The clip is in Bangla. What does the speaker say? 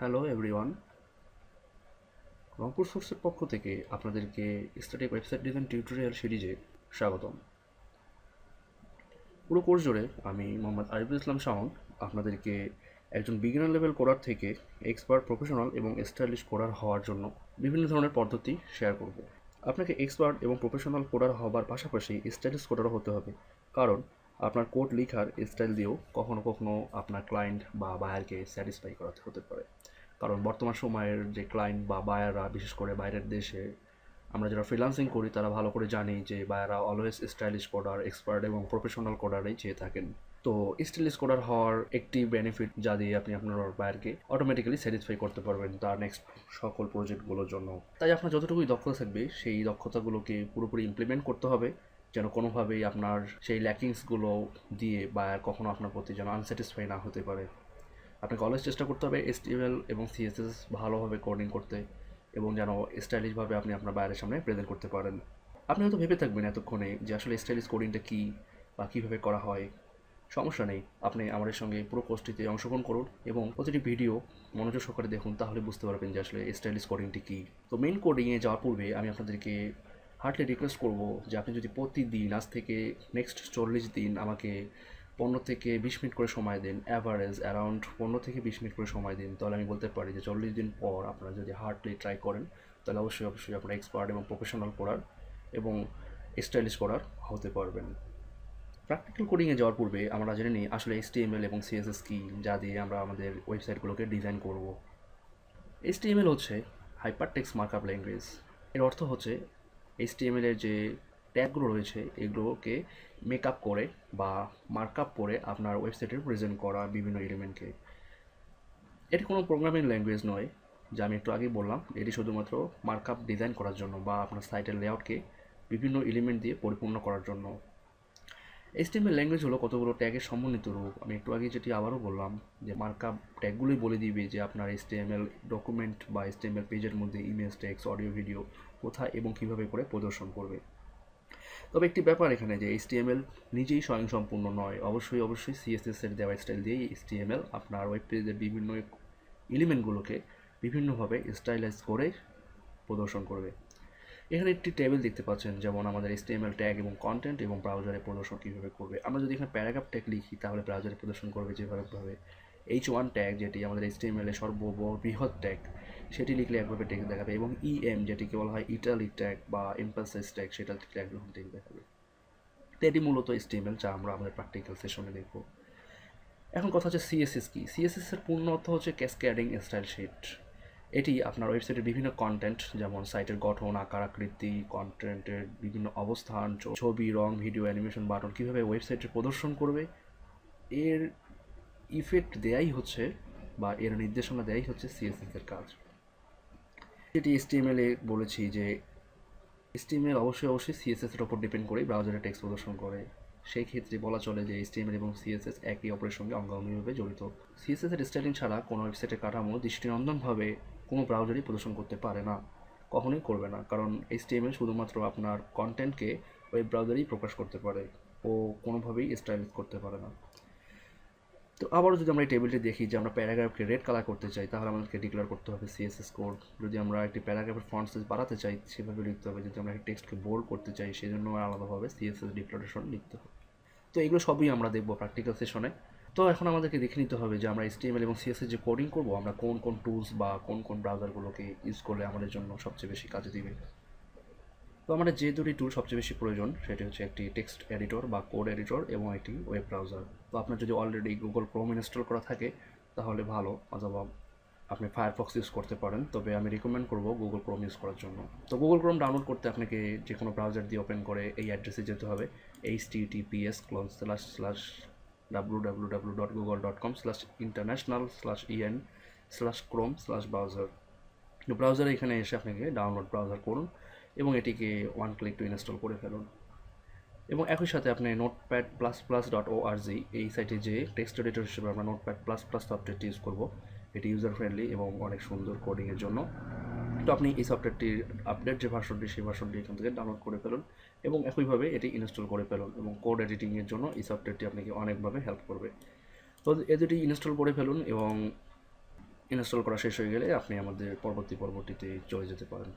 হ্যালো এভরিওয়ান রংপুর সোর্সের পক্ষ থেকে আপনাদেরকে স্ট্যাটিক ওয়েবসাইট ডিজাইন টিউটোরিয়াল সিরিজে স্বাগতম। পুরো কোর্স জুড়ে আমি মোহাম্মদ আরিফুল ইসলাম শাহন আপনাদেরকে একজন বিগিনার লেভেল করার থেকে এক্সপার্ট প্রফেশনাল এবং স্টাইলিশ কোডার হওয়ার জন্য বিভিন্ন ধরনের পদ্ধতি শেয়ার করব। আপনাকে এক্সপার্ট এবং প্রফেশনাল কোডার হবার পাশাপাশি স্টাইলিশ কোডারও হতে হবে। কারণ আপনার কোড লেখার স্টাইল দিয়েও কখনো কখনো আপনার ক্লায়েন্ট বা বায়ারকে স্যাটিসফাই করাতে হতে পারে। কারণ বর্তমান সময়ের যে ক্লায়েন্ট বা বায়াররা বিশেষ করে বাইরের দেশে, আমরা যারা ফ্রিলান্সিং করি, তারা ভালো করে জানি যে বায়াররা অলওয়েজ স্টাইলিশ কোডার এক্সপার্ট এবং প্রফেশনাল কোডারই চেয়ে থাকেন। তো স্টাইলিশ কোডার হওয়ার একটি বেনিফিট যা দিয়ে আপনি আপনার বায়ারকে অটোমেটিক্যালি স্যাটিসফাই করতে পারবেন তার নেক্সট সকল প্রজেক্টগুলোর জন্য। তাই আপনার যতটুকুই দক্ষতা থাকবে, সেই দক্ষতাগুলোকে পুরোপুরি ইমপ্লিমেন্ট করতে হবে। যেন কোনোভাবেই আপনার সেই ল্যাকিংসগুলো দিয়ে বায়ার কখনো আপনার প্রতি যেন আনস্যাটিসফাই না হতে পারে। আপনাকে অলওয়েজ চেষ্টা করতে হবে এসটিএমএল এবং সিএসএস ভালোভাবে কোডিং করতে এবং যেন স্টাইলিশভাবে আপনি আপনার বাইরের সামনে প্রেজেন্ট করতে পারেন। আপনি হয়তো ভেবে থাকবেন এতক্ষণে যে আসলে স্টাইলিশ কোডিংটা কী বা কীভাবে করা হয়। সমস্যা নেই, আপনি আমাদের সঙ্গে পুরো কোর্সটিতে অংশগ্রহণ করুন এবং প্রতিটি ভিডিও মনোযোগ সহকারে দেখুন, তাহলে বুঝতে পারবেন যে আসলে স্টাইলিশ কোডিংটি কী। তো মেইন কোডিংয়ে যাওয়ার পূর্বে আমি আপনাদেরকে হার্টলি রিকোয়েস্ট করব যে আপনি যদি প্রতিদিন, আজ থেকে নেক্সট চল্লিশ দিন আমাকে পনেরো থেকে বিশ মিনিট করে সময় দিন অ্যাভারেজ অ্যারাউন্ড পনেরো থেকে বিশ মিনিট করে সময় দিন, তাহলে আমি বলতে পারি যে চল্লিশ দিন পর আপনারা যদি হার্ডলি ট্রাই করেন, তাহলে অবশ্যই অবশ্যই আপনারা এক্সপার্ট এবং প্রফেশনাল করার এবং স্টাইলিশ করার হতে পারবেন। প্র্যাকটিক্যাল কোডিংয়ে যাওয়ার পূর্বে আমরা জেনে নিই আসলে এইচটিএমএল এবং সিএসএস কি, যা দিয়ে আমরা আমাদের ওয়েবসাইটগুলোকে ডিজাইন করব। এইচটিএমএল হচ্ছে হাইপার টেক্সট মার্কআপ ল্যাঙ্গুয়েজ এর অর্থ হচ্ছে এর যে ট্যাগগুলো রয়েছে, এগুলোকে মেকআপ করে বা মার্কআপ করে আপনার ওয়েবসাইটে প্রেজেন্ট করা বিভিন্ন এলিমেন্টকে এটি কোনো প্রোগ্রামিং ল্যাঙ্গুয়েজ নয়, যা আমি একটু আগেই বললাম। এটি শুধুমাত্র মার্কআপ ডিজাইন করার জন্য বা আপনার সাইটের লেআউটকে বিভিন্ন এলিমেন্ট দিয়ে পরিপূর্ণ করার জন্য। এইচটিএমএল ল্যাঙ্গুয়েজ হলো কতগুলো ট্যাগের সমন্বিত রূপ। আমি একটু আগে যেটি আবারও বললাম যে মার্কআপ ট্যাগগুলোই বলে দিবে যে আপনার এইচটিএমএল ডকুমেন্ট বা এইচটিএমএল পেজের মধ্যে ইমেজ টেক্সট অডিও ভিডিও কোথায় এবং কীভাবে করে প্রদর্শন করবে। তবে একটি ব্যাপার এখানে যে এইচটিএমএল নিজেই স্বয়ংসম্পূর্ণ নয়। অবশ্যই অবশ্যই সিএসএস এর দেওয়া স্টাইল দিয়েই এইচটিএমএল আপনার ওয়েব পেজের বিভিন্ন এলিমেন্টগুলোকে বিভিন্নভাবে স্টাইলাইজ করে প্রদর্শন করবে। এখানে একটি টেবিল দেখতে পাচ্ছেন, যেমন আমাদের এসটিএমএল ট্যাগ এবং কন্টেন্ট এবং ব্রাউজারে প্রদর্শন কীভাবে করবে। আমরা যদি এখানে প্যারাগ্রাফ ট্যাগ লিখি, তাহলে ব্রাউজারে প্রদর্শন করবে যেভাবে এইচ ওয়ান ট্যাগ যেটি আমাদের এসটিএমএল সর্ববৃহৎ ট্যাগ সেটি লিখলে একভাবে টেক্সট দেখাবে এবং ইএম যেটিকে বলা হয় ইটালি ট্যাগ বা এম্পাসাইজ ট্যাগ সেটা লিখলে একরকম টেক্সট দেখাবে। তো এটি মূলত এসটিএমএল যা আমরা আমাদের প্র্যাকটিক্যাল সেশনে দেখব। এখন কথা হচ্ছে সিএসএস কি? সিএসএস এর পূর্ণ অর্থ হচ্ছে ক্যাসকেডিং স্টাইল শিট এটি আপনার ওয়েবসাইটের বিভিন্ন কন্টেন্ট যেমন সাইটের গঠন, আকার, আকৃতি কন্টেন্টের বিভিন্ন অবস্থান ছবি, রং ভিডিও অ্যানিমেশন বাটন কীভাবে ওয়েবসাইটে প্রদর্শন করবে, এর ইফেক্ট দেয়াই হচ্ছে বা এর নির্দেশনা দেয়াই হচ্ছে সিএসএস এর কাজ। যেটি এ বলেছি যে এসটিএমএল অবশ্যই অবশ্যই সিএসএস এর ওপর ডিপেন্ড করে ব্রাউজারে টেক্সট প্রদর্শন করে। সেই ক্ষেত্রে বলা চলে যে এইচটিএমএল এবং সিএসএস একই অপরের সঙ্গে অঙ্গাঙ্গিভাবে জড়িত। সিএসএস এর স্টাইলিং ছাড়া কোনো ওয়েবসাইটের কাঠামো দৃষ্টিনন্দনভাবে কোনো ব্রাউজারই প্রদর্শন করতে পারে না। কখনোই করবে না, কারণ এইচটিএমএল শুধুমাত্র আপনার কন্টেন্টকে ওয়েব ব্রাউজারেই প্রকাশ করতে পারে ও কোনোভাবেই স্টাইলিশ করতে পারে না। তো আবারও যদি আমরা এই টেবিলটি দেখি যে আমরা প্যারাগ্রাফকে রেড কালার করতে চাই, তাহলে আমাদেরকে ডিক্লেয়ার করতে হবে সিএসএস কোড যদি আমরা একটি প্যারাগ্রাফের ফন্ট সাইজ বাড়াতে চাই, সেভাবে লিখতে হবে। যদি আমরা একটি টেক্সটকে বোল্ড করতে চাই সেই জন্য আলাদাভাবে সিএসএস ডিক্লারেশন লিখতে হবে। তো এগুলো সবই আমরা দেখব প্র্যাকটিক্যাল সেশনে তো এখন আমাদেরকে দেখে নিতে হবে যে আমরা এসটিএমএল এবং সিএসএস যে কোডিং করব, আমরা কোন কোন টুলস বা কোন কোন ব্রাউজারগুলোকে ইউজ করলে আমাদের জন্য সবচেয়ে বেশি কাজে দিবে। তো আমাদের যে দুটি টুল সবচেয়ে বেশি প্রয়োজন, সেটি হচ্ছে একটি টেক্সট এডিটর বা কোড এডিটর এবং একটি ওয়েব ব্রাউজার তো আপনার যদি অলরেডি গুগল ক্রোম ইনস্টল করা থাকে, তাহলে ভালো, অথবা আপনি ফায়ারফক্স ইউজ করতে পারেন। তবে আমি রিকমেন্ড করব গুগল ক্রোম ইউজ করার জন্য। তো গুগল ক্রোম ডাউনলোড করতে আপনাকে যে কোনো ব্রাউজার দিয়ে ওপেন করে এই অ্যাড্রেসে যেতে হবে HTTPS colon slash slash W W W dot Google dot com slash international slash EN slash Chrome slash browser ব্রাউজারে এখানে এসে আপনাকে ডাউনলোড ব্রাউজার করুন। এবং এটিকে ওয়ান ক্লিক টু ইনস্টল করে ফেলুন। এবং একই সাথে আপনি notepad plus plus dot O R G এই সাইটে যে টেক্সট এডিটর হিসেবে আমরা নোটপ্যাড প্লাস প্লাস সফটওয়্যারটি ইউজ করব, এটি ইউজার ফ্রেন্ডলি এবং অনেক সুন্দর কোডিংয়ের জন্য। তো আপনি এই সফটওয়্যারটির আপডেট যে ভার্সনটি সেই ভার্সনটি এখান থেকে ডাউনলোড করে ফেলুন এবং একইভাবে এটি ইনস্টল করে ফেলুন এবং কোড এডিটিংয়ের জন্য এই সফটওয়্যারটি আপনাকে অনেকভাবে হেল্প করবে। তো এ ইনস্টল করে ফেলুন এবং ইনস্টল করা শেষ হয়ে গেলে আপনি আমাদের পরবর্তী পরবর্তীতে চলে যেতে পারেন।